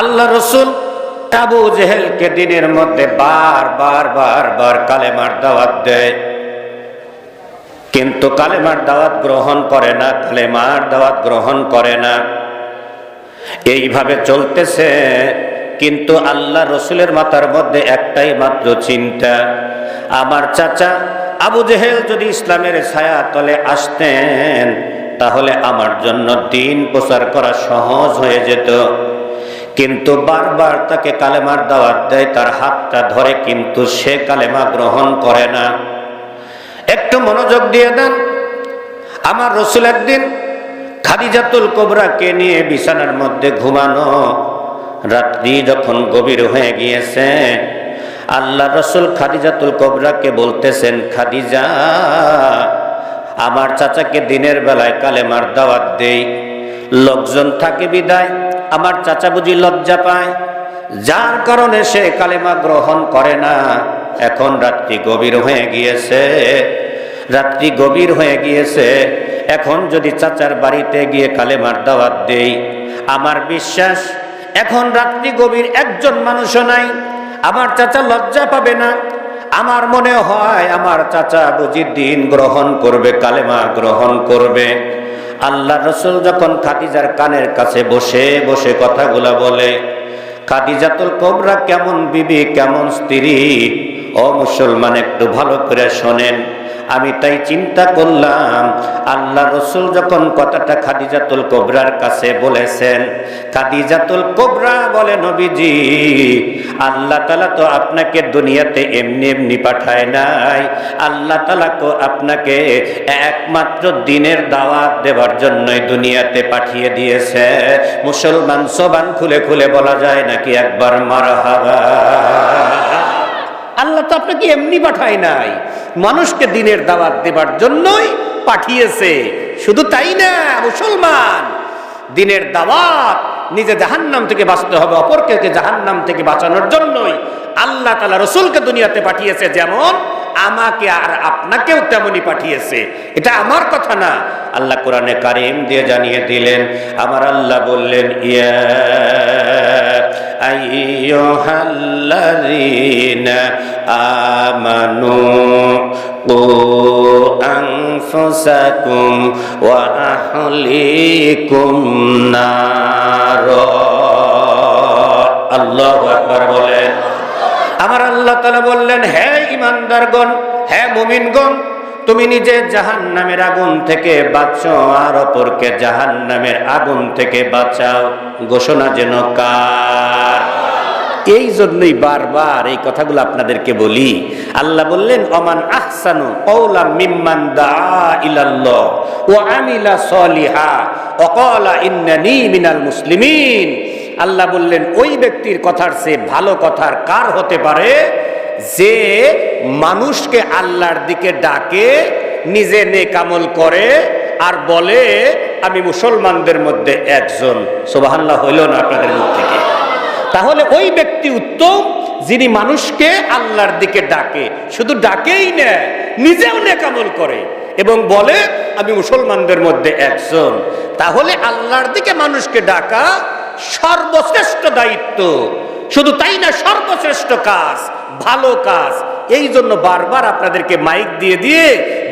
আল্লাহ রসুল আবু জেহেলকে দিনের মধ্যে বার বার বার বার কালেমার দাওয়াত দেয়। কিন্তু কালেমার দাওয়াত গ্রহণ করে না, কালেমার দাওয়াত গ্রহণ করে না। এইভাবে চলতেছে, কিন্তু আল্লাহ রসুলের মাথার মধ্যে একটাই মাত্র চিন্তা, আমার চাচা আবু জেহেল যদি ইসলামের ছায়া তলে আসতেন, তাহলে আমার জন্য দিন প্রচার করা সহজ হয়ে যেত। কিন্তু বারবার তাকে কালেমার দাওয়াত দেয়, তার হাতটা ধরে, কিন্তু সে কালেমা গ্রহণ করে না। একটু মনোযোগ দিয়ে দেন। আমার রসুল একদিন খাদিজাতুল কোবরাকে নিয়ে বিছানার মধ্যে ঘুমানো রাত্রি যখন গভীর হয়ে গিয়েছে, আল্লাহ রসুল খাদিজাতুল কোবরাকে বলতেছেন, খাদিজা, আমার চাচাকে দিনের বেলায় কালেমার দাওয়াত দেই, লোকজন থাকে বিদায় আমার চাচা বুঝি লজ্জা পায়। যার কারণে সে কালেমা গ্রহণ করে না। এখন রাত্রি গভীর হয়ে গিয়েছে। রাত্রি গভীর হয়ে গিয়েছে। এখন যদি চাচার বাড়িতে গিয়ে কালেমার দাওয়াত দেই, আমার বিশ্বাস, এখন রাত্রি গভীর একজন মানুষও নাই। আমার চাচা লজ্জা পাবে না। আমার মনে হয় আমার চাচা বুঝি দিন গ্রহণ করবে, কালেমা গ্রহণ করবে। আল্লাহ রসুল যখন খাদিজার কানের কাছে বসে বসে কথাগুলা বলে, খাদিজাতুল কোবরা কেমন বিবি, কেমন স্ত্রী? ও মুসলমান, একটু ভালো করে শোনেন। আমি তাই চিন্তা করলাম, আল্লাহ রসুল যখন কথাটা খাদিজাতুল কোবরার কাছে বলেছেন, খাদিজাতুল কোবরা বলে নবীজি, আল্লাহ তালা তো আপনাকে দুনিয়াতে এমনি এমনি পাঠায় নাই, আল্লাহ তালা তো আপনাকে একমাত্র দিনের দাওয়াত দেওয়ার জন্যই দুনিয়াতে পাঠিয়ে দিয়েছে। মুসলমান সবান খুলে খুলে বলা যায় নাকি একবার মারা আল্লাহ তো আপনাকে এমনি পাঠায় নাই। মানুষকে দিনের দাওয়াত দেবার জন্যই পাঠিয়েছে। শুধু তাই না, মুসলমান, দিনের দাওয়াত নিজে জাহান্নাম থেকে বাঁচতে হবে, অপরকে জাহান্নাম থেকে বাঁচানোর জন্যই আল্লাহ তালা রসুলকে দুনিয়াতে পাঠিয়েছে যেমন আমাকে আর আপনাকেও তেমনই পাঠিয়েছে এটা আমার কথা না আল্লাহ কোরআনে কারিম দিয়ে জানিয়ে দিলেন আমার আল্লাহ বললেন ইয়া أيها الذين آمنوا قوا أنفسكم وأهليكم نارا আল্লাহ আকবার বলেন আমার আল্লাহ তালা বললেন হ্যাঁ ইমানদারগণ হ্যাঁ মুমিনগণ, তুমি নিজে জাহান নামের আগুন থেকে বাঁচো আর অপরকে জাহান নামের আগুন থেকে বাঁচাও। ঘোষণা যেন কার? এই জন্যই বারবার এই কথাগুলো আপনাদেরকে বলি। আল্লাহ বললেন অমান আহসানু কওলা মিম্মান দা ইলাল্লাহ ওয়া আমিলা সলিহা ক্বালা ইন্নানি মিনাল মুসলিমিন। আল্লাহ বললেন, ওই ব্যক্তির কথার চেয়ে ভালো কথার কার হতে পারে? যে মানুষকে আল্লাহর দিকে ডাকে, নিজে নেকামল করে আর বলে, আমি মুসলমানদের মধ্যে একজন। সোবাহান্লাহ হইল না আপনাদের মুখ থেকে। তাহলে ওই ব্যক্তি উত্তম যিনি মানুষকে আল্লাহর দিকে ডাকে, শুধু ডাকেই না নিজেও নেকামল করে এবং বলে, আমি মুসলমানদের মধ্যে একজন। তাহলে আল্লাহর দিকে মানুষকে ডাকা সর্বশ্রেষ্ঠ দায়িত্ব। শুধু তাই না, সর্বশ্রেষ্ঠ কাজ, ভালো কাজ। এই জন্য বারবার আপনাদেরকে মাইক দিয়ে দিয়ে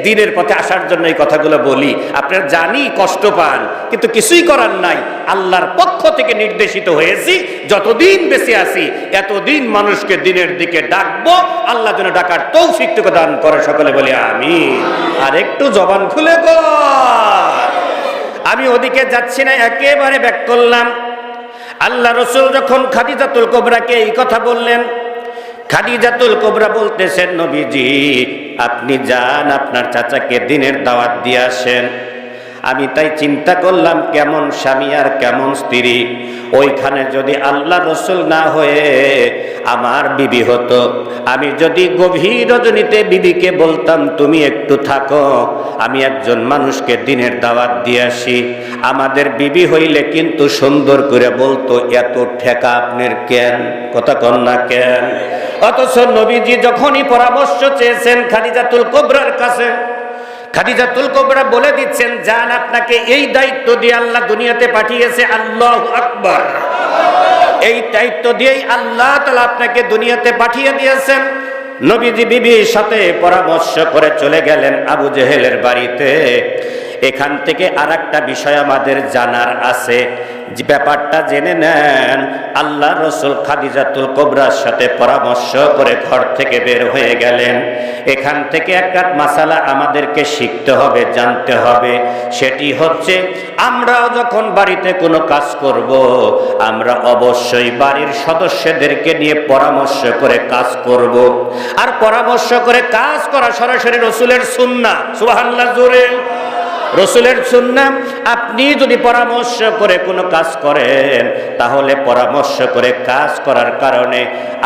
দিনের পথে আসার জন্য এই কথাগুলো বলি। আপনারা জানি কষ্ট পান, কিন্তু কিছুই করার নাই। আল্লাহর পক্ষ থেকে নির্দেশিত হয়েছি, যতদিন বেঁচে আছি, এতদিন মানুষকে দিনের দিকে ডাকবো, আল্লাহ যেন ডাকার তৌফিক থেকে দান করে সকলে বলি আমি আর একটু জবান খুলে আমি ওদিকে যাচ্ছি না, একেবারে ব্যাক করলাম। আল্লাহ রসুল যখন খাদিজাতুল কোবরাকে এই কথা বললেন, খাদিজাতুল কোবরা বলতেছেন, নবীজি, আপনি যান, আপনার চাচাকে দিনের দাওয়াত দিয়ে আসেন। আমি তাই চিন্তা করলাম, কেমন স্বামী আর কেমন স্ত্রী। ওইখানে যদি আল্লাহ রসুল না হয়ে আমার বিবি হতো, আমি যদি গভীর রজনীতে বিবিকে বলতাম, তুমি একটু থাকো, আমি একজন মানুষকে দিনের দাওয়াত দিয়ে আসি। আমাদের বিবি হইলে কিন্তু সুন্দর করে বলতো, এত ঠেকা আপনার কেন? কথা কন না কেন? অথচ নবীজি যখনই পরামর্শ চেয়েছেন খাদিজাতুল কোবরার কাছে খাদিজাতুল কোবরা বলে দিচ্ছেন যান আপনাকে এই দায়িত্ব দিয়ে আল্লাহ দুনিয়াতে পাঠিয়েছে, আল্লাহ আকবর। এই দায়িত্ব দিয়েই আল্লাহ তালা আপনাকে দুনিয়াতে পাঠিয়ে দিয়েছেন। নবীজি বিবির সাথে পরামর্শ করে চলে গেলেন আবু জেহেলের বাড়িতে। এখান থেকে আর বিষয় আমাদের জানার আছে। ব্যাপারটা জেনে নেন, আল্লাহ রসুল খাদিজাতুল কোবরার সাথে পরামর্শ করে ঘর থেকে বের হয়ে গেলেন। এখান থেকে একটা মাসালা আমাদেরকে শিখতে হবে, জানতে হবে। সেটি হচ্ছে, আমরাও যখন বাড়িতে কোনো কাজ করব, আমরা অবশ্যই বাড়ির সদস্যদেরকে নিয়ে পরামর্শ করে কাজ করব। আর পরামর্শ করে কাজ করা সরাসরি রসুলের সুন্না সুবহানাল্লাহ, জোরে। রসুলের সুন্নাম আপনি যদি পরামর্শ করে কোনো কাজ করেন, তাহলে পরামর্শ করে কাজ করার কারণে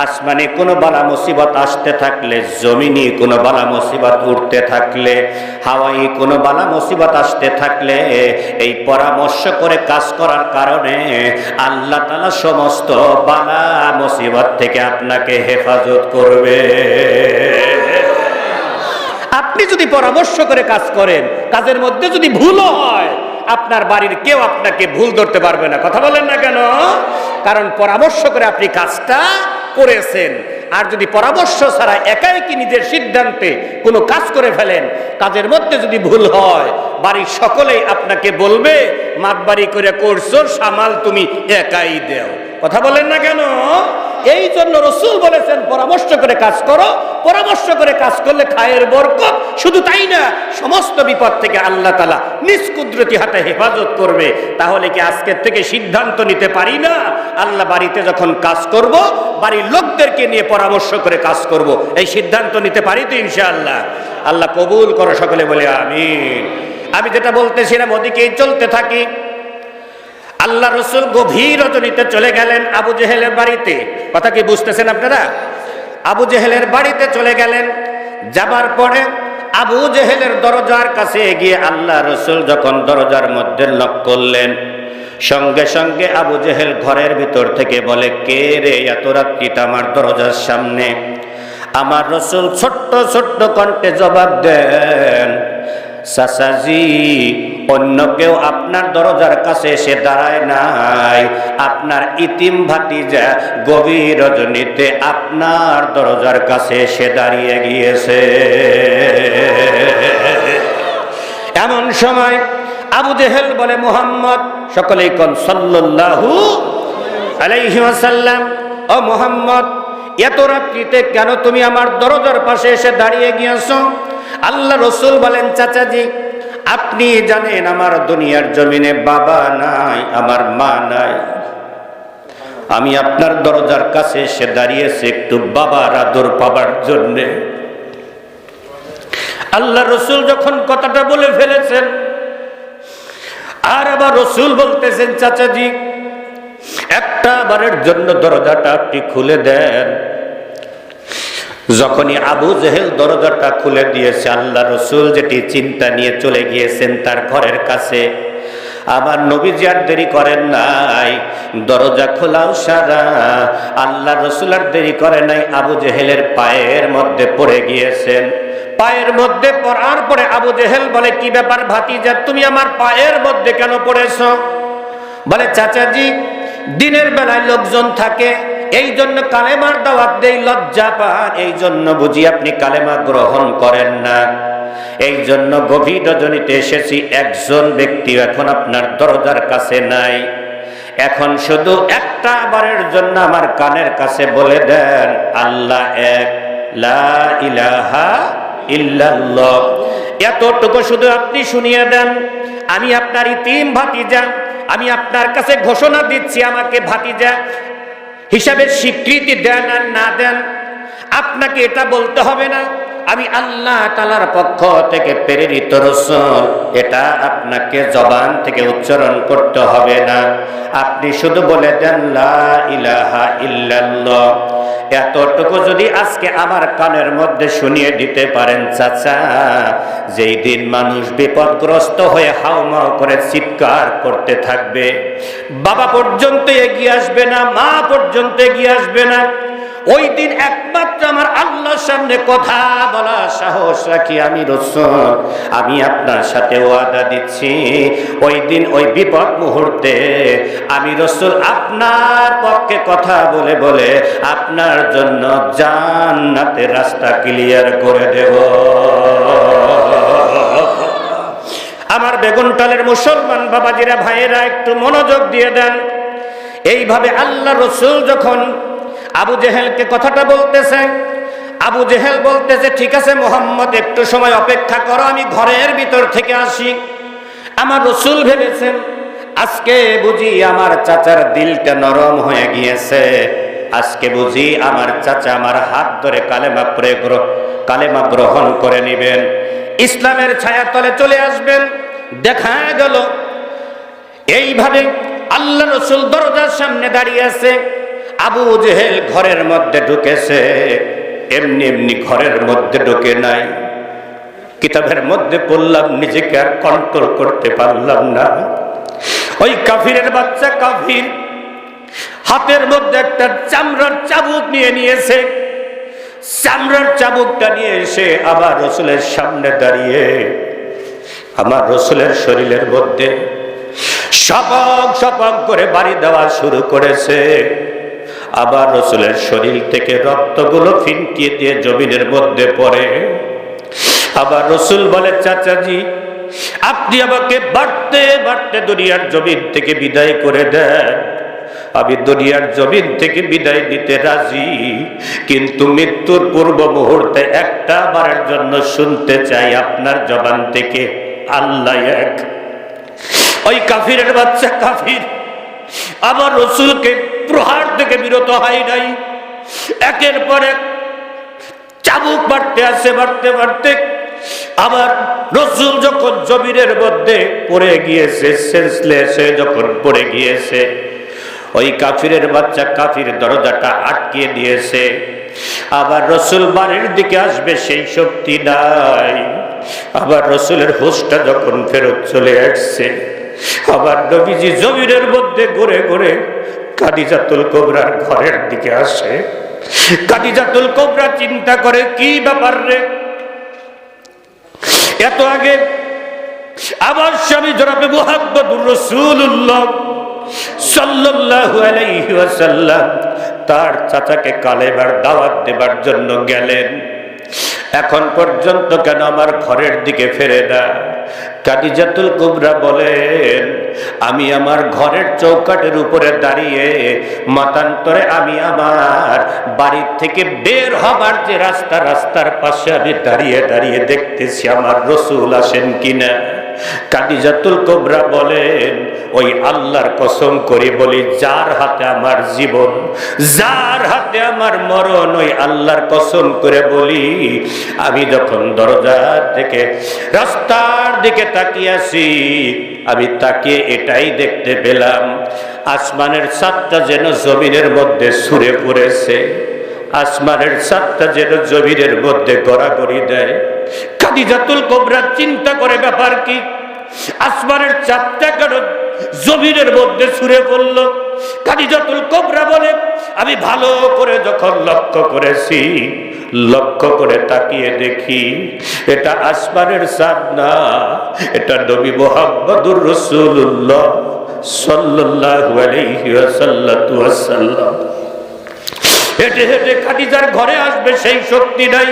আসমানে কোনো বালা মুসিবত আসতে থাকলে, জমিনি কোনো বালা মুসিবত উঠতে থাকলে হাওয়াই কোনো বালা মুসিবত আসতে থাকলে, এই পরামর্শ করে কাজ করার কারণে আল্লাহ তালা সমস্ত বালা মুসিবত থেকে আপনাকে হেফাজত করবে। আপনি যদি পরামর্শ করে কাজ করেন, কাজের মধ্যে যদি ভুলও হয়, আপনার বাড়ির কেউ আপনাকে ভুল ধরতে পারবে না। কথা বলেন না কেন? কারণ পরামর্শ করে আপনি কাজটা করেছেন। আর যদি পরামর্শ ছাড়া একাই কি নিজের সিদ্ধান্তে কোনো কাজ করে ফেলেন, কাজের মধ্যে যদি ভুল হয়, বাড়ির সকলেই আপনাকে বলবে, মাতবাড়ি করে করছ, সামাল তুমি একাই দেও। কথা বলেন না কেন? এই জন্য রসুল বলেছেন, পরামর্শ করে কাজ করো, পরামর্শ করে কাজ করলে খায়ের বরকত। শুধু তাই না, সমস্ত বিপদ থেকে আল্লাহ তালা নিজ কুদরতি হাতে হেফাজত করবে। তাহলে কি আজকের থেকে সিদ্ধান্ত নিতে পারি না? আল্লাহ বাড়িতে যখন কাজ করব, বাড়ির লোকদেরকে নিয়ে পরামর্শ করে কাজ করব। এই সিদ্ধান্ত নিতে পারি তো ইনশাআল্লাহ? আল্লাহ কবুল করো সকলে বলে আমি আমি যেটা বলতেছিলাম, ওদিকেই চলতে থাকি। আল্লাহ রসুল গভীর রজনীতে চলে গেলেন আবু জেহেলের বাড়িতে। কথা কি বুঝতেছেন আপনারা? আবু জেহেলের বাড়িতে চলে গেলেন। যাবার পরে আবু জেহেলের দরজার কাছে গিয়ে আল্লাহ রসুল যখন দরজার মধ্যে লক করলেন, সঙ্গে সঙ্গে আবু জেহেল ঘরের ভিতর থেকে বলে, কে রে এত রাত্রিটা আমার দরজার সামনে? আমার রসুল ছোট্ট ছোট্ট কণ্ঠে জবাব দেন সাসাজি অন্য কেউ আপনার দরজার কাছে এসে দাঁড়ায় নাই। আপনার ইতিম ভাতিজা গভীর রজনীতে আপনার দরজার কাছে এসে দাঁড়িয়ে গিয়েছে। এমন সময় আবু জেহেল বলে, মুহাম্মদ, সকলেই কন, সাল্লাল্লাহু আলাইহি ওয়াসাল্লাম, ও মুহাম্মদ, এত রাত্রিতে কেন তুমি আমার দরজার পাশে এসে দাঁড়িয়ে গিয়েছ? আল্লাহ রসুল বলেন, চাচাজি আপনি জানেন আমার দুনিয়ার জমিনে বাবা নাই, আমার মা নাই। আমি আপনার দরজার কাছে এসে দাঁড়িয়েছি একটু বাবার আদর পাবার জন্যে। আল্লাহ রসুল যখন কথাটা বলে ফেলেছেন, আর আবার রসুল বলতেছেন, চাচাজি, একটা বারের জন্য দরজাটা আপনি খুলে দেন। যখনই আবু জেহেল দরজাটা খুলে দিয়েছে, আল্লাহ রসুল যেটি চিন্তা নিয়ে চলে গিয়েছেন তার ঘরের কাছে আবার নবীজি আর দেরি করেন নাই, দরজা খোলাও সারা, আল্লাহ রসুল আর দেরি করে নাই, আবু জেহেলের পায়ের মধ্যে পড়ে গিয়েছেন। পায়ের মধ্যে পড়ার পরে আবু জেহেল বলে, কি ব্যাপার ভাতিজা, তুমি আমার পায়ের মধ্যে কেন পড়েছ? বলে, চাচাজি, দিনের বেলায় লোকজন থাকে এই জন্য কালেমার দাওয়াত দেই, লজ্জা পান। এই জন্য বুঝি আপনি কালেমা গ্রহণ করেন না। এই জন্য গভীর রজনীতে এসেছি, একজন ব্যক্তি এখন আপনার দরজার কাছে নাই। এখন শুধু একটা বারের জন্য আমার কানের কাছে বলে দেন, আল্লাহ এক, লা ইলাহা ইল্লাল্লাহ। এতটুকু শুধু আপনি শুনিয়ে দেন, আমি আপনার ইতিম ভাতিজা, আমি আপনার কাছে ঘোষণা দিচ্ছি, আমাকে ভাতিজা হিসাবের স্বীকৃতি দেন আর না দেন, আপনাকে এটা বলতে হবে না, আমি আল্লাহ তালার পক্ষ থেকে প্রেরিত রসুল, এটা আপনাকে জবান থেকে উচ্চারণ করতে হবে না। আপনি শুধু বলে দেন, লা ইলাহা ইল্লাল্লাহ। এতটুকু যদি আজকে আমার কানের মধ্যে শুনিয়ে দিতে পারেন, চাচা, যেই দিন মানুষ বিপদগ্রস্ত হয়ে হাউমাউ করে চিৎকার করতে থাকবে, বাবা পর্যন্ত এগিয়ে আসবে না, মা পর্যন্ত এগিয়ে আসবে না ওই দিন একমাত্র আমার আল্লাহর সামনে কথা বলা সাহস রাখি আমি রসুল। আমি আপনার সাথে ওয়াদা দিচ্ছি। ওই দিন ওই বিপদ মুহূর্তে আমি রসুল আপনার পক্ষে কথা বলে বলে আপনার জন্য জান্নাতের রাস্তা ক্লিয়ার করে দেব। আমার বেগুনটালের মুসলমান বাবাজিরা ভাইয়েরা একটু মনোযোগ দিয়ে দেন। এইভাবে আল্লাহ রসুল যখন আবু জেহেলকে কথাটা বলতেছে, আবু জেহেল বলতেছে, ঠিক আছে মোহাম্মদ, একটু সময় অপেক্ষা করো, আমি ঘরের ভিতর থেকে আসি। আমার রসুল ভেবেছেন, আজকে বুঝি আমার চাচার দিলটা নরম হয়ে গিয়েছে। আজকে বুঝি আমার চাচা আমার হাত ধরে কালেমা প্রয়োগ কালেমা গ্রহণ করে নিবেন। ইসলামের ছায়াতলে চলে আসবেন, দেখা গেল। এইভাবে আল্লাহ রসুল দরজার সামনে দাঁড়িয়ে আছে। আবু জেহেল ঘরের মধ্যে ঢুকেছে। এমনি এমনি ঘরের মধ্যে ঢুকে নাই। কিতাবের মধ্যে পড়লাম, নিজেকে আর কন্ট্রোল করতে পারলাম না। ওই কাফিরের বাচ্চা কাফির হাতের মধ্যে একটা চামড়ার চাবুক নিয়ে নিয়েছে। চামড়ার চাবুকটা নিয়ে এসে আবার রসুলের সামনে দাঁড়িয়ে, আমার রসুলের শরীরের মধ্যে সপক সপক করে বাড়ি দেওয়া শুরু করেছে। আবার রসুলের শরীর থেকে রক্তগুলো ফিনকিয়ে দিয়ে জমিনের মধ্যে পড়ে। আবার রসুল বলে, চাচাজি, আপনি আমাকে বাড়তে বাড়তে দুনিয়ার জমিন থেকে বিদায় করে দেন। আমি দুনিয়ার জমিন থেকে বিদায় দিতে রাজি, কিন্তু মৃত্যুর পূর্ব মুহূর্তে একটা বারের জন্য শুনতে চাই আপনার জবান থেকে। আল্লাহ এক। ওই কাফিরের বাচ্চা কাফির। আবার রসুলকে প্রহার থেকে বিরত হয় নাই। একের পর এক চাবুক বাড়তে আসে, বাড়তে বাড়তে আবার রসুল যখন জমিনের মধ্যে পড়ে গিয়েছে সেন্সলেসে যখন পড়ে গিয়েছে, ওই কাফিরের বাচ্চা কাফির দরজাটা আটকিয়ে দিয়েছে। আবার রসুল বাড়ির দিকে আসবে, সেই শক্তি নাই। আবার রসুলের হোসটা যখন ফেরত চলে আসছে, আবার নবীজি জমিনের মধ্যে ঘুরে ঘুরে কাদিজাতুল কোবরার ঘরের দিকে আসে। কাদিজাতুল কোবরা চিন্তা করে, কি ব্যাপার রে? এত আগে আমার স্বামী জনাবে মোহাম্মদুর রসুল্লাহ সাল্লাল্লাহু আলাইহি ওয়াসাল্লাম তার চাচাকে কালেবার দাওয়াত দেবার জন্য গেলেন। এখন পর্যন্ত কেন আমার ঘরের দিকে ফেরে না? কাদিজাতুল কুবরা বলেন, আমি আমার ঘরের চৌকাটের উপরে দাঁড়িয়ে মাতান্তরে আমি আমার বাড়ির থেকে বের হবার যে রাস্তা, রাস্তার পাশে আমি দাঁড়িয়ে দাঁড়িয়ে দেখতেছি আমার রসুল আসেন কিনা। কাদিজাতুল কোবরা বলেন, ওই আল্লাহর কসম করি বলি, যার হাতে আমার জীবন, যার হাতে আমার মরণ, ওই আল্লাহর কসম করে বলি, আমি যখন দরজার দিকে, রাস্তার দিকে তাকিয়েছি আমি তাকিয়ে এটাই দেখতে পেলাম, আসমানের সাতটা যেন জমিনের মধ্যে সুরে পড়েছে, আসমানের সাতটা যেন জমিনের মধ্যে গড়াগড়ি দেয়। কাদিজাতুল কোবরা চিন্তা করে ব্যাপার কি? আসমানের চারটা কেন জমিনের মধ্যে ছুড়ে পড়ল? কাদিজাতুল কোবরা বলে, আমি ভালো করে যখন লক্ষ্য করেছি, লক্ষ্য করে তাকিয়ে দেখি, এটা আসমানের চাঁদ না, এটা নবী মোহাম্মদুর রসুল্লাহ সাল্লাল্লাহু আলাইহি ওয়াসাল্লাম। হেঁটে হেঁটে খাদিজার ঘরে আসবে সেই শক্তি নাই।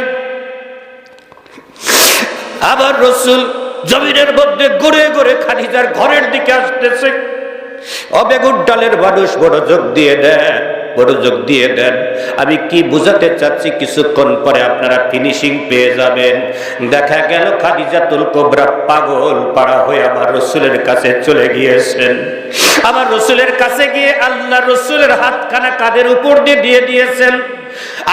আবার রসুল জমিনের মধ্যে ঘুরে ঘুরে খাদিজার ঘরের দিকে আসতেছে। অবেগুন ডালের মানুষ মনোযোগ দিয়ে দেন, মনোযোগ দিয়ে দেন। আমি কি বুঝাতে চাচ্ছি কিছুক্ষণ পরে আপনারা ফিনিশিং পেয়ে যাবেন। দেখা গেল খাদিজাতুল কোবরা পাগল পাড়া হয়ে আমার রসুলের কাছে চলে গিয়েছেন। আমার রসুলের কাছে গিয়ে আল্লাহ রসুলের হাতখানা কাদের উপর দিয়ে দিয়ে দিয়েছেন।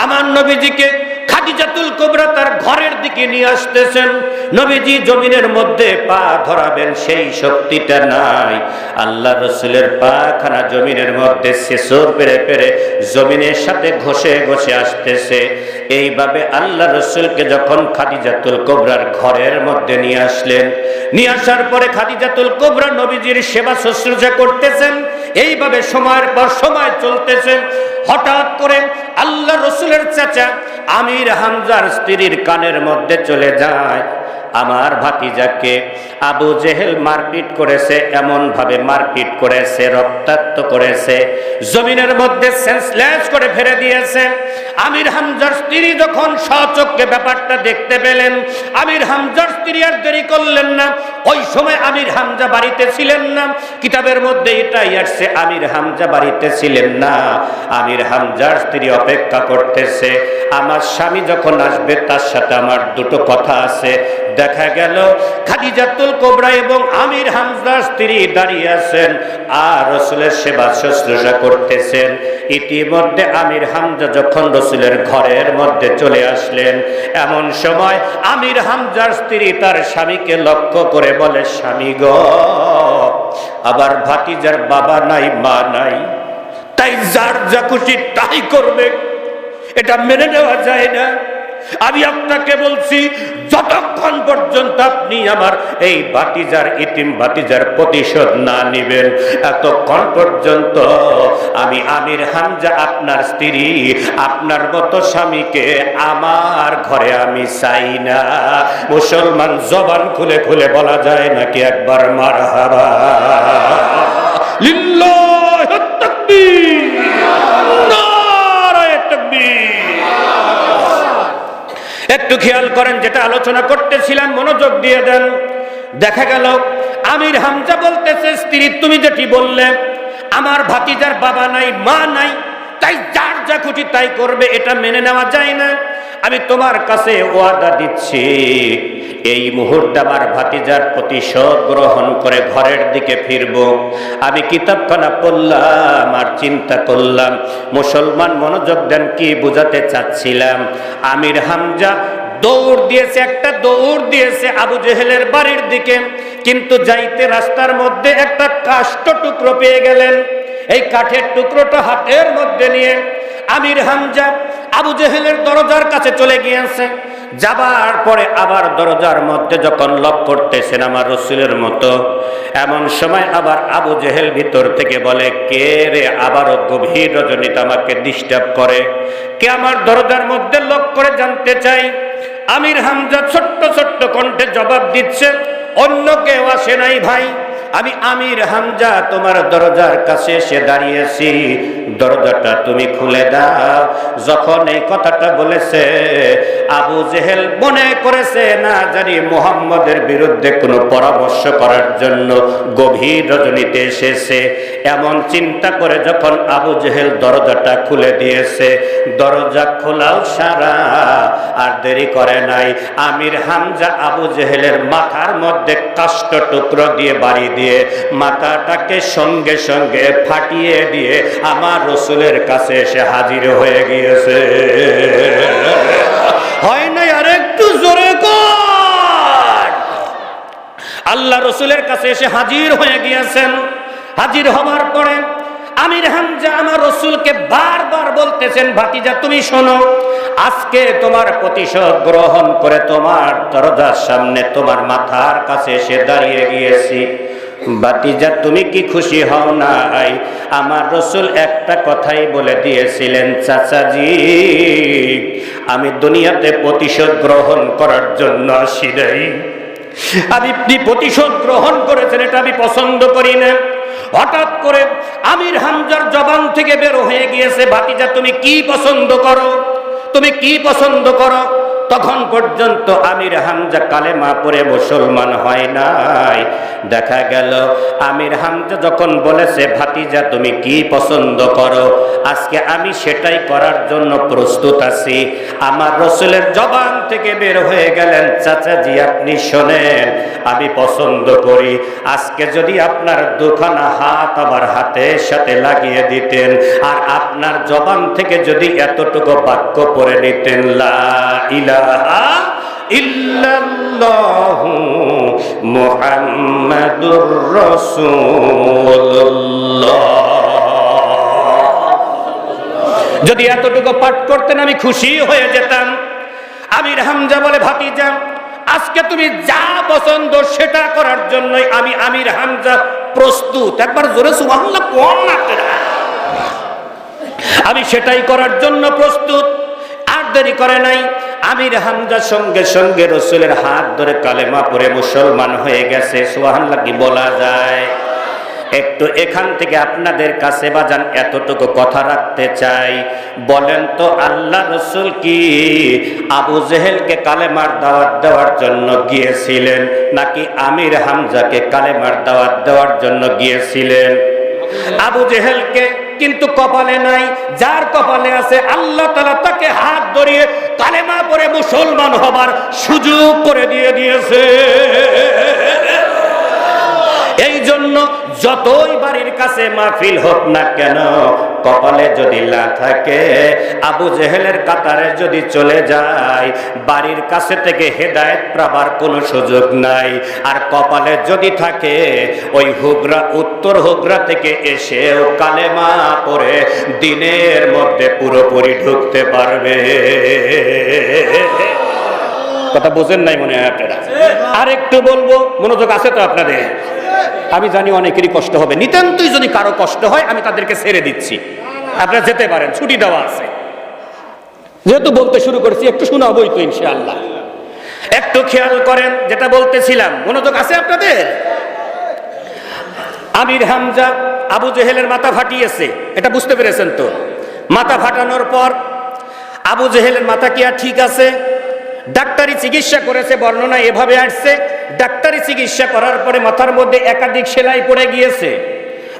আমার নবীজিকে খাদিজাতুল কোবরা তার ঘরের দিকে নিয়ে আসতেছেন। নবীজি জমিনের মধ্যে পা ধরাবেন, সেই শক্তিটা নাই। আল্লাহ রসুলের পা খানা জমিনের মধ্যে শেষর পেরে পেরে জমিনের সাথে ঘষে ঘষে আসতেছে। এইভাবে আল্লাহ রসুলকে যখন খাদিজাতুল কোবরার ঘরের মধ্যে নিয়ে আসলেন, নিয়ে আসার পরে খাদিজাতুল কোবরা নবীজির সেবা শুশ্রূষা করতেছেন। এইভাবে সময়ের পর সময় চলতেছে। হঠাৎ করে আল্লাহ রসুলের চাচা আমির হামজার স্ত্রীর কানের মধ্যে চলে যায়। আমার ভাতিজাকে আবু জেহেল মারপিট করেছে এমন ভাবে মারপিট করেছে, রক্তাক্ত করেছে, জমিনের মধ্যে সেন্সলেস করে ফেলে দিয়েছে। আমির হামজার স্ত্রী যখন সচক্ষে ব্যাপারটা দেখতে পেলেন, আমির হামজার স্ত্রী আর দেরি করলেন না ওই সময় আমির হামজা বাড়িতে ছিলেন না। কিতাবের মধ্যে এটাই আসছে, আমির হামজা বাড়িতে ছিলেন না। আমির হামজার স্ত্রী অপেক্ষা করতেছে। আমার স্বামী যখন আসবে, তার সাথে আমার দুটো কথা আছে। দেখা গেল, খাদিজাতুল কোবরা এবং আমির হামজার স্ত্রী দাঁড়িয়ে আছেন আর রসুলের সেবা শুশ্রূষা করতেছেন। ইতিমধ্যে আমির হামজা যখন রসুলের ঘরের মধ্যে চলে আসলেন, এমন সময় আমির হামজার স্ত্রী তার স্বামীকে লক্ষ্য করে বলে, স্বামী গ, আবার ভাতিজার বাবা নাই, মা নাই, তাই যার যা খুশি তাই করবে। এটা মেনে নেওয়া যায় না। আমি আপনাকে বলছি, যতক্ষণ পর্যন্ত আপনি আমার এই বাতিজার ইতিম বাতিজার প্রতিশোধ না নেবেন, এতক্ষণ পর্যন্ত আমি আমির হামজা আপনার স্ত্রী, আপনার মতো স্বামীকে আমার ঘরে আমি চাই না। মুসলমান জবান খুলে খুলে বলা যায় নাকি একবার মার হাবা লিল্লাহ একটু খেয়াল করেন, যেটা আলোচনা করতেছিলাম, মনোযোগ দিয়ে দেন। দেখা গেল, আমির হামজা বলতেছে, স্ত্রী, তুমি যেটি বললে, আমার ভাতিজার বাবা নাই, মা নাই, তাই যার যা খুশি তাই করবে, এটা মেনে নেওয়া যায় না। আমি তোমার কাছে ওয়াদা দিচ্ছি। এই মুহূর্তে আমার ভাতিজার প্রতিশোধ গ্রহণ করে ঘরের দিকে ফিরব। আমি কিতাবখানা পড়লাম আর চিন্তা করলাম, মুসলমান মনোযোগ দেন কি বুঝাতে চাচ্ছিলাম। আমির হামজা দৌড় দিয়েছে, একটা দৌড় দিয়েছে আবু জেহেলের বাড়ির দিকে। কিন্তু যাইতে রাস্তার মধ্যে একটা কাষ্ট টুকরো পেয়ে গেলেন। এই কাঠের টুকরোটা হাতের মধ্যে নিয়ে আমির হামজা আবু জেহেলের দরজার কাছে চলে গিয়েছে। যাবার পরে আবার দরজার মধ্যে যখন লক করতেছেন আমার রসুলের মতো, এমন সময় আবার আবু জেহেল ভিতর থেকে বলে, কে রে আবারও গভীর রজনীতে আমাকে ডিস্টার্ব করে? কে আমার দরজার মধ্যে লক করে জানতে চাই? আমির হামজা ছোট্ট ছোট্ট কণ্ঠে জবাব দিচ্ছে, অন্য কেউ আসে নাই ভাই। আমি আমির হামজা, তোমার দরজার কাছে এসে দাঁড়িয়েছি। দরজাটা তুমি খুলে দাও। যখন এই কথাটা বলেছে, আবু জেহেল মনে করেছে, না জানি মোহাম্মদের বিরুদ্ধে কোনো পরামর্শ করার জন্য গভীর রজনীতে এসেছে। এমন চিন্তা করে যখন আবু জেহেল দরজাটা খুলে দিয়েছে, দরজা খোলাও সারা, আর দেরি করে নাই। আমির হামজা আবু জেহেলের মাথার মধ্যে কাষ্ট টুকরো দিয়ে বাড়ি দিয়ে মাথাটাকে সঙ্গে সঙ্গে ফাটিয়ে দিয়ে আমার রসুলের কাছে এসে হাজির হয়ে গিয়েছে। হয় নাই আর একটু জোরে আল্লাহ রসুলের কাছে এসে হাজির হয়ে গিয়েছেন। হাজির হবার পরে আমির হামজা আমার রসুলকে বারবার বলতেছেন, ভাতিজা, তুমি শোনো, আজকে তোমার প্রতিশোধ গ্রহণ করে তোমার দরজার সামনে তোমার মাথার কাছে এসে দাঁড়িয়ে গিয়েছি। বাতিজা তুমি কি খুশি হও নাই? আমার রসুল একটা কথাই বলে দিয়েছিলেন, চাচাজি, আমি দুনিয়াতে প্রতিশোধ গ্রহণ করার জন্য আসি নাই। আমি আপনি প্রতিশোধ গ্রহণ করেছেন, এটা আমি পছন্দ করি না। হঠাৎ করে আমির হামজার জবান থেকে বের হয়ে গিয়েছে, ভাতিজা, তুমি কি পছন্দ করো? তুমি কি পছন্দ করো? তখন পর্যন্ত আমির হামজা কালেমা পরে মুসলমান হয় নাই। দেখা গেল, আমির হামজা যখন বলেছে, ভাতিজা, তুমি কি পছন্দ করো? আজকে আমি সেটাই করার জন্য প্রস্তুত আছি। আমার রসুলের জবান থেকে বের হয়ে গেলেন চাচাজি আপনি শোনেন, আমি পছন্দ করি। আজকে যদি আপনার দুখানা হাত আমার হাতের সাথে লাগিয়ে দিতেন, আর আপনার জবান থেকে যদি এতটুকু বাক্য পড়ে নিতেন, লা যদি এতটুকু পাঠ করতেন আমি খুশি হয়ে যেতাম। আমির হামজা বলে ভাতিজা, আজকে তুমি যা পছন্দ সেটা করার জন্যই আমি আমির হামজা প্রস্তুত। একবার জোরে সুবহানাল্লাহ কোন না আমি সেটাই করার জন্য প্রস্তুত। দেরি করে নাই। আমির হামজার সঙ্গে সঙ্গে রসুলের হাত ধরে কালেমা পরে মুসলমান হয়ে গেছে। সুবহানাল্লাহ, কি বলা যায়? একটু এখান থেকে আপনাদের কাছে বাজান এতটুকু কথা রাখতে চাই। বলেন তো আল্লাহ রসুল কি আবু জেহেলকে কালেমার দাওয়াত দেওয়ার জন্য গিয়েছিলেন, নাকি আমির হামজাকে কালেমার দাওয়াত দেওয়ার জন্য গিয়েছিলেন? আবু জেহেলকে কিন্তু কপালে নাই। যার কপালে আছে আল্লাহ তালা তাকে হাত ধরিয়ে কালেমা পরে মুসলমান হবার সুযোগ করে দিয়ে দিয়েছে। এই জন্য যতই বাড়ির কাছে মাহফিল হোক না কেন, কপালে যদি লা থাকে, আবু জেহেলের কাতারে যদি চলে যায়, বাড়ির কাছে থেকে হেদায়েত পাবার কোনো সুযোগ নাই। আর কপালে যদি থাকে, ওই হুগরা, উত্তর হুগরা থেকে এসেও কালেমা পরে দিনের মধ্যে পুরোপুরি ঢুকতে পারবে। কথা বোঝেন নাই মনে হয় আপনারা? আর একটু বলব, মনোযোগ আছে তো আপনাদের? আমি জানি অনেকেরই কষ্ট হবে। নিতান্তই যদি কারও কষ্ট হয়, আমি তাদেরকে ছেড়ে দিচ্ছি। আপনারা যেতে পারেন, ছুটি দেওয়া আছে। যেহেতু বলতে শুরু করেছি, একটু শোনাবই তো ইনশাআল্লাহ। একটু খেয়াল করেন, যেটা বলতেছিলাম। মনোযোগ আছে আপনাদের? আমির হামজা আবু জেহেলের মাথা ফাটিয়েছে। এটা বুঝতে পেরেছেন তো? মাথা ফাটানোর পর আবু জেহেলের মাথা কি আর ঠিক আছে? ডাক্তারি চিকিৎসা করেছে বর্ণনা এভাবে আসছে। ডাক্তারি চিকিৎসা করার পরে মাথার মধ্যে একাধিক সেলাই পড়ে গিয়েছে।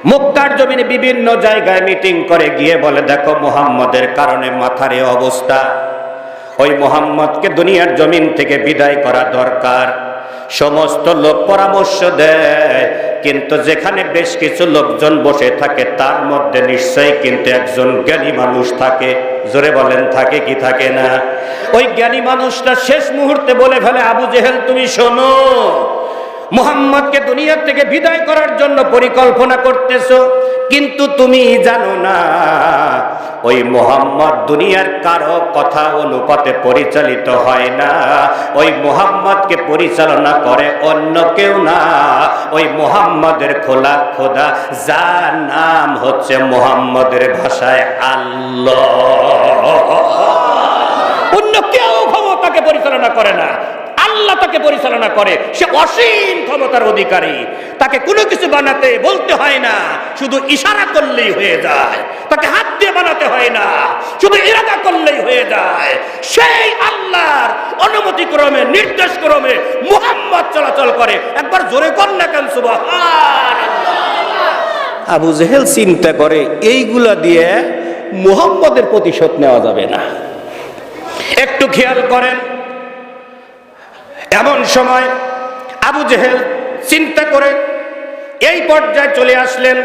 মক্কার জমিনে বিভিন্ন জায়গায় মিটিং করে গিয়ে বলে, দেখো মোহাম্মদের কারণে মাথার এ অবস্থা। ওই মোহাম্মদকে দুনিয়ার জমিন থেকে বিদায় করা দরকার। সমস্ত লোক পরামর্শ দেয়। কিন্তু যেখানে বেশ কিছু লোকজন বসে থাকে, তার মধ্যে নিশ্চয়ই কিন্তু একজন জ্ঞানী মানুষ থাকে। জোরে বলেন, থাকে কি থাকে না? ওই জ্ঞানী মানুষটা শেষ মুহূর্তে বলে ফেলে, আবু জেহেল, তুমি শোনো, মোহাম্মদকে দুনিয়া থেকে বিদায় করার জন্য পরিকল্পনা করতেছো, কিন্তু তুমি জানো না ওই মোহাম্মদ দুনিয়ার কারও কথা অনুপাতে পরিচালিত হয় না। ওই মোহাম্মদকে পরিচালনা করে অন্য কেউ না। ওই মোহাম্মদের খোলা খোদা, যার নাম হচ্ছে মোহাম্মদের ভাষায় আল্লাহ। অন্য কেউ ক্ষমতাকে পরিচালনা করে না। আল্লাহ তাকে পরিচালনা করে। সে অসীম ক্ষমতার অধিকারী। তাকে কোনো কিছু বানাতে বলতে হয় না। শুধু ইশারা করলেই হয়ে যায়। তাকে হাত দিয়ে বানাতে হয় না। শুধু ইরাদা করলেই হয়ে যায়। সেই আল্লাহর অনুমতি ক্রমে নির্দেশ ক্রমে মুহাম্মদ চলাচল করে। একবার জোরে কর না কেন, সুবহানাল্লাহ। আবু জেহেল চিন্তা করে, এইগুলা দিয়ে মুহাম্মদের প্রতিশোধ নেওয়া যাবে না। একটু খেয়াল করেন এমন সময় আবু জেহেল চিন্তা করে এই পর্যায়ে চলে আসলেন।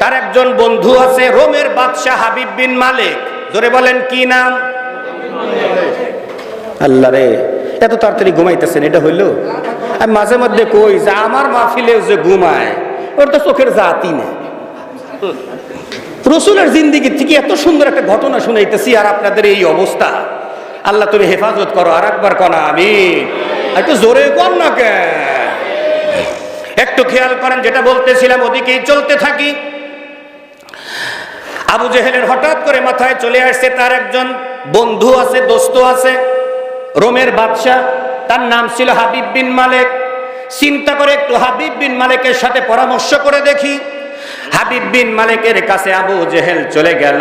তার একজন বন্ধু আছে, রোমের বাদশাহ হাবিব বিন মালিক। জোরে বলেন, কি নাম? আল্লাহ রে, এত তাড়াতাড়ি ঘুমাইতেছেন, এটা হইল? আমি মাঝে মধ্যে কই যে আমার মাহফিলে যে ঘুমায়, ওর তো চোখের জাতি নেই। রসুলের জিন্দিগি থেকে এত সুন্দর একটা ঘটনা শুনাইতেছি আর আপনাদের এই অবস্থা। আল্লাহ তুমি হেফাজত করো আর একবার কনা আমি একটু জোরে কর না কে? একটু খেয়াল করেন, যেটা বলতেছিলাম ওদিকেই চলতে থাকি। আবু জেহেলের হঠাৎ করে মাথায় চলে আসছে, তার একজন বন্ধু আছে, দোস্ত আছে, রোমের বাদশাহ। তার নাম ছিল হাবিব বিন মালেক। চিন্তা করে একটু হাবিব বিন মালিকের সাথে পরামর্শ করে দেখি। হাবিব বিন মালিকের কাছে আবু জেহেল চলে গেল।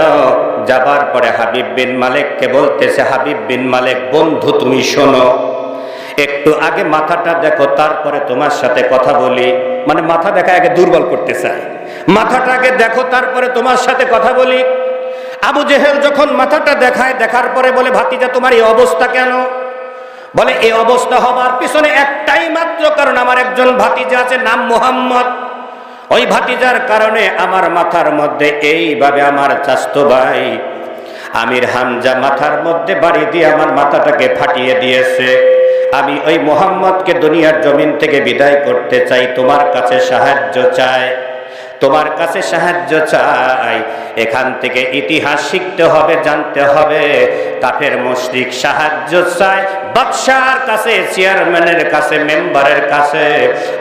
যাবার পরে হাবিব বিন মালিককে বলতেছে, হাবিব বিন মালিক, বন্ধু তুমি শোনো। একটু আগে মাথাটা দেখো, তারপরে তোমার সাথে কথা বলি। মানে মাথা দেখা আগে দুর্বল করতে চায় মাথাটা আগে দেখো, তারপরে তোমার সাথে কথা বলি। আবু জেহেল যখন মাথাটা দেখায়, দেখার পরে বলে, ভাতিজা, তোমার এই অবস্থা কেন? বলে এই অবস্থা হবার পিছনে একটাই মাত্র কারণ, আমার একজন ভাতিজা আছে, নাম মোহাম্মদ। ওই ভাতিজার কারণে আমার মাথার মধ্যে এইভাবে আমার চাস্তো ভাই, আমির হামজা মাথার মধ্যে বাড়ি দিয়ে আমার মাথাটাকে ফাটিয়ে দিয়েছে। আমি ওই মোহাম্মদকে দুনিয়ার জমিন থেকে বিদায় করতে চাই, তোমার কাছে সাহায্য চাই, তোমার কাছে সাহায্য চাই। এখান থেকে ইতিহাস শিখতে হবে, জানতে হবে, কাফের মুশরিক সাহায্য চায়, বাদশার কাছে, চেয়ারম্যানের কাছে, মেম্বারের কাছে।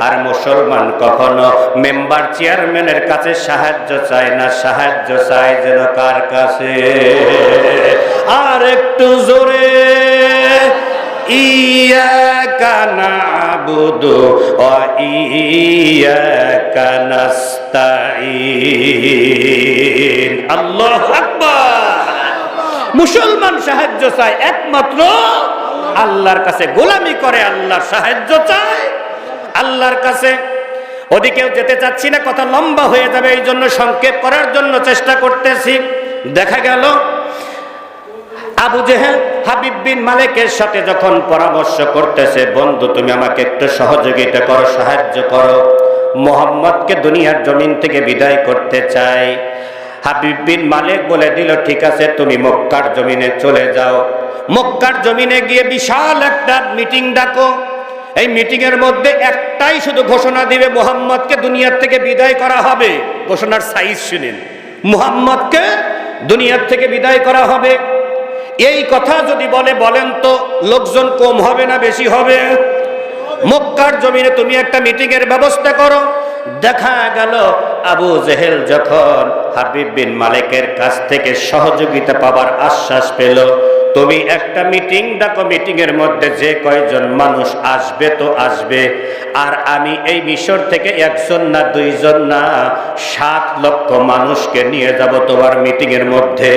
আর মুসলমান কখনো মেম্বার, চেয়ারম্যানের কাছে সাহায্য চায় না, সাহায্য চায় যেন কার কাছে। আর একটু জোরে। নাবুদু ওয়া ইয়াকা নাস্তাঈন। আল্লাহু আকবার। মুসলমান সাহায্য চায় একমাত্র আল্লাহর কাছে, গোলামি করে আল্লাহর সাহায্য চায় আল্লাহর কাছে। ওদিকেও যেতে চাচ্ছি না, কথা লম্বা হয়ে যাবে এই জন্য সংক্ষেপ করার জন্য চেষ্টা করতেছি। দেখা গেল আবু জেহেল হাবিব বিন মালিকের সাথে যখন পরামর্শ করতেছে, বন্ধু, তুমি আমাকে একটু সহযোগিতা করো, সাহায্য করো। মোহাম্মদকে দুনিয়ার জমিন থেকে বিদায় করতে চাই। হাবিব বিন মালিক বলে দিল, ঠিক আছে, তুমি মক্কার জমিনে চলে যাও। মক্কার জমিনে গিয়ে বিশাল একটা মিটিং ডাকো। এই মিটিং এর মধ্যে একটাই শুধু ঘোষণা দিবে, মোহাম্মদকে দুনিয়ার থেকে বিদায় করা হবে। ঘোষণার সাইজ শুনেন। মুহাম্মদকে দুনিয়ার থেকে বিদায় করা হবে। এই কথা যদি বলে, বলেন তো, লোকজন কম হবে না বেশি হবে? মক্কার জমিনে তুমি একটা মিটিং এর ব্যবস্থা করো। দেখা গেল আবু জেহেল যখন হাবিব বিন মালিকের কাছ থেকে সহযোগিতা পাবার আশ্বাস পেল, তুমি একটা মিটিং ডাকো মিটিং এর মধ্যে যে কয়জন মানুষ আসবে তো আসবে। আর আমি এই মিশর থেকে একজন না দুইজন না সাত লক্ষ মানুষকে নিয়ে যাব তোমার মিটিং এর মধ্যে।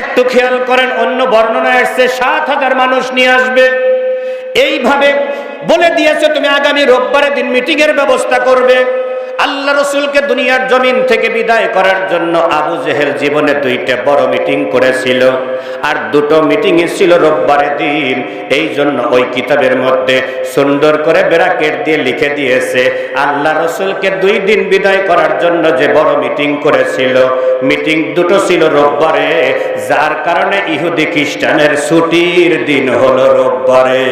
একটু খেয়াল করেন, অন্য বর্ণনা এসছে সাত হাজার মানুষ নিয়ে আসবে। এইভাবে বলে দিয়েছে, তুমি আগামী রোববারের দিন মিটিংয়ের ব্যবস্থা করবে। আল্লাহ রসুলকে দুনিয়ার জমিন থেকে বিদায় করার জন্য আবু জেহেল জীবনে দুইটা বড় মিটিং করেছিল। আর দুটো মিটিং ছিল রোববারের দিন। এই জন্য ওই কিতাবের মধ্যে সুন্দর করে বেরাকেট দিয়ে লিখে দিয়েছে, আল্লাহ রসুলকে দুই দিন বিদায় করার জন্য যে বড় মিটিং করেছিল। মিটিং দুটো ছিল রোববারে, যার কারণে ইহুদি খ্রিস্টানের ছুটির দিন হলো রোববারে।